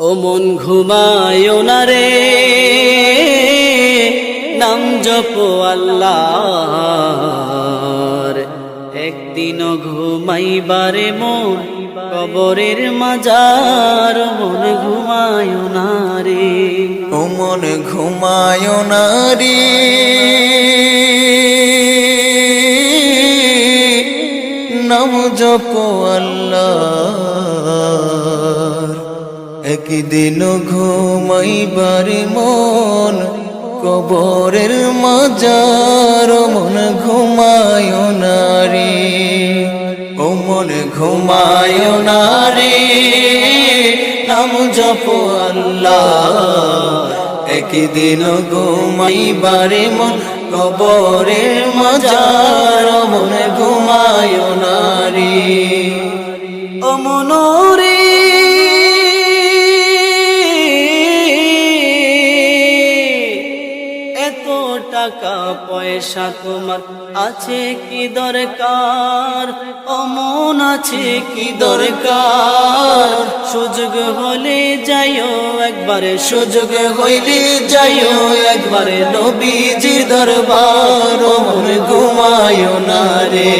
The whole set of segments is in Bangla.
ও মন ঘুমায় না রে। নাম জপ আল্লাহর। একদিনও ঘুমাইবারে মন কবরের মাজার। মন ঘুমায় না রে। ও মন ঘুমায় না রে। নাম জপ আল্লাহ একদিন ঘুমাইবার মন? কবরের মাজার মন ঘুমায় না রে ও মন ঘুমায় না রে নাম জপ আল্লাহ। একদিন ঘুমাইবারে মন, কবরের মাজার মন ঘুমায় না রে ও মনোরে পয়সা তোমার আছে কি দরকার? অমন আছে কি দরকার? সুযোগ হলে যাইও একবারে, সুযোগ হইলে যাইও একবারে নবীজির দরবার। ও মন ঘুমায় না রে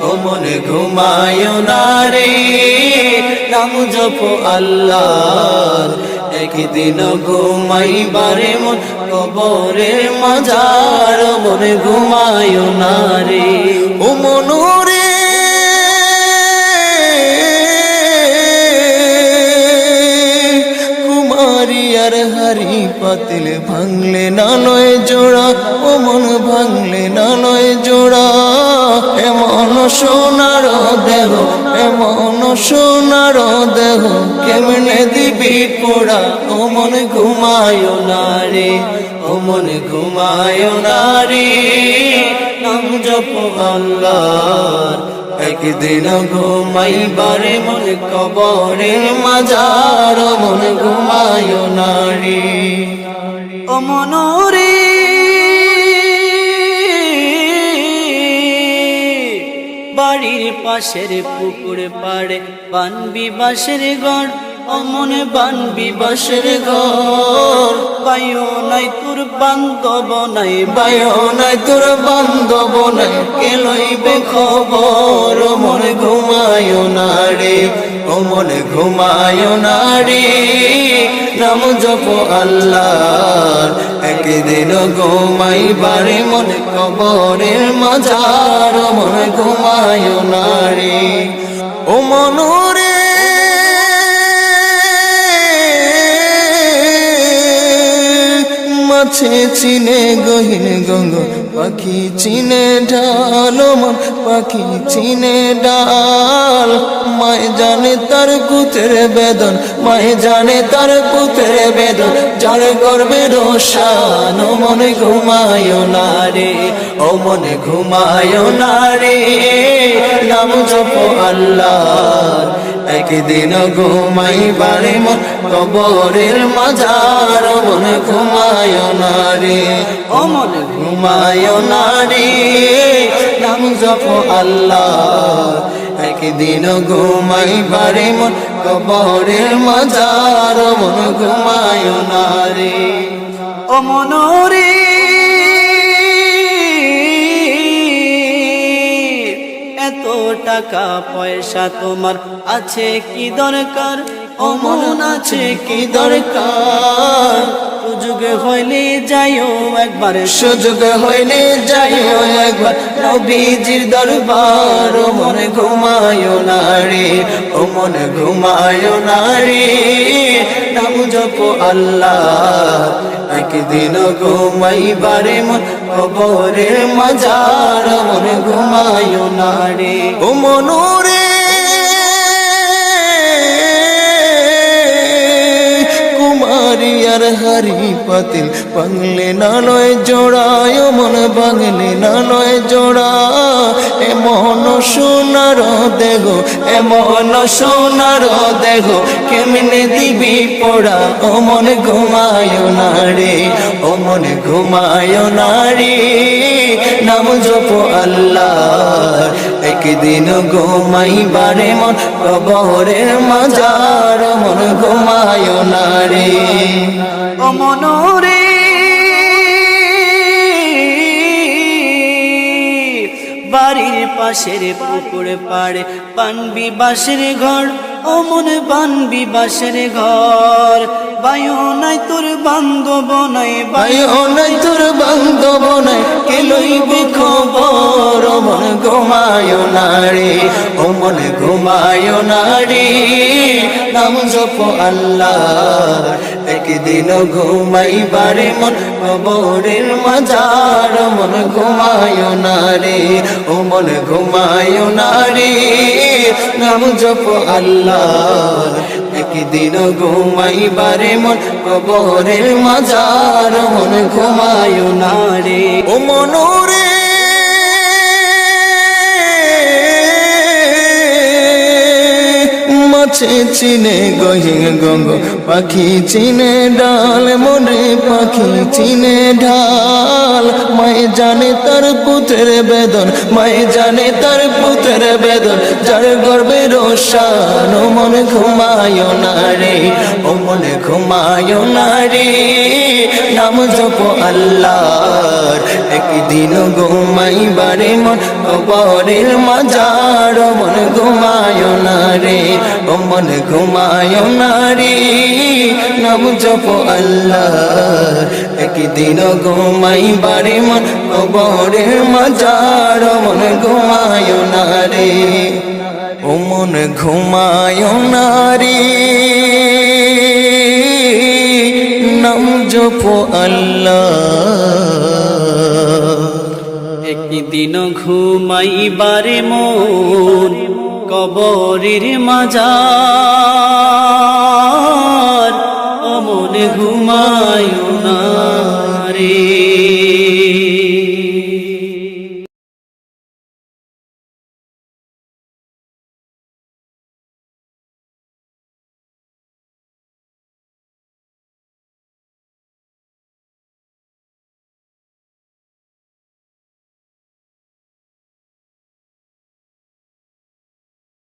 ও মন ঘুমায় না রে। নাম জপ আল্লাহ একদিন ঘুমাইবারে মন কবরের মাজার মন ঘুমায় না রে। ও মনুরে, কুমারী আর হারি পাতিল ভাঙলে না নয় জোড়া, ও মন ভাঙলে নয় জোড়া। সোনার দেহ, এমন সোনার দেহ, কেমনে দিবি পোড়া? ও মন ঘুমায় না রে, ও মন ঘুমায় না রে। নাম জপ আল্লাহ একদিন ঘুমাইবারে মন কবরে মাজার মন ঘুমায় নারী ও মনোরে পাশের পুকুর পাড়ে বানবি বাসের গড় অমনে বানবি বাসের ঘর। পাইও নাই তোর বান্ধব নাই, বায় নাই, তোর বান্ধব নাই, কে লইবে খবর? মন ঘুমায় নারী ও মন ঘুমায় নারী নাম জপ আল্লাহ একদিন ঘুমাইবারে মন কবরের মাজার মন ঘুমায় নারী ও মনুরে মাছে চিনে গহিন গঙ্গ, পাখি চিনে ও মন, পাখি চিনে ডাল। মায় জানে তার কুতের বেদন মায় জানে তার কুতের বেদন, যার গর্বে রোশান, ও মনে ঘুমায় না রে, ও মনে ঘুমায় না রে। নাম জপ আল্লাহ একদিন ঘুমাই বারে মন, কবরের মাজার মন ঘুমায় না রে ও ঘুমায় না রে নাম জপ আল্লাহ। একদিন ঘুমাই বারে মন, কবরের মাজার মন ঘুমায় না রে ও মনোরে টাকা, পয়সা তোমার আছে কি দরকার? অমন আছে কি দরকার? সুযোগ হইলে যাইও একবার, সুযোগ হইলে যাইও একবার। নবীজির দরবার ও মনে ঘুমায় না রে ও মনে ঘুমায় না রে। নাম জপ আল্লাহ একদিন ঘুমাইবারে মন কবরের মাজার মনে ঘুমায় না রে। ও মনুরে আর হারি পাতিল বাংলে না নয় জোড়ায় মন, বাংলে না নয় জোড়া। এমন সোনার দেহ এমন সোনার দেহ, কেমনে দিবি পোড়া? ও মন ঘুমায় না রে, ও মন ঘুমায় না নাম জপ আল্লাহ একদিন ঘুমাইবারে মন কবরের মাজার মন ঘুমায় না মনরে বাড়ির পাশের পুকুর পাড়ে পানবি বাসের ঘর অমন বানবি বাসের ঘর। বায়ু নাই তোর বান্ধব নাই বায়ু ও নাই তোর বান্ধব নাই কে ঘুমায় না রে। নাম জপ আল্লাহ, একদিন ঘুমাইবারে মন কবরের মাজার, মন ঘুমায় না রে। ও মন ঘুমায় না রে। নাম জপ আল্লাহ, একদিন ঘুমাইবারে মন কবরের মাজার, মন ঘুমায় না রে। ও মনোরে মাছে চিনে গহিন গঙ্গ, পাখি চিনে ডাল, মনে পাখি চিনে ঢাল। মায়ে জানে তার পুত্রের বেদন, মায়ে জানে তার পুত্রের বেদন, যার গর্বে রোশান, ও মনে ঘুমায় না রে, ও মনে ঘুমায় না রে। নাম জপ আল্লাহর একদিন ঘুমাইবারে মন কবরের মাজার মন ঘুমায় না রে, ও মন ঘুমায় না রে। নাম জপ আল্লাহ, একদিন ঘুমাইবারে মন কবরের মাজার মন ঘুমায় না রে। ও মন ঘুমায় না রে। নাম জপ আল্লাহ একদিন ঘুমাইবারে মন কবরের মাজার।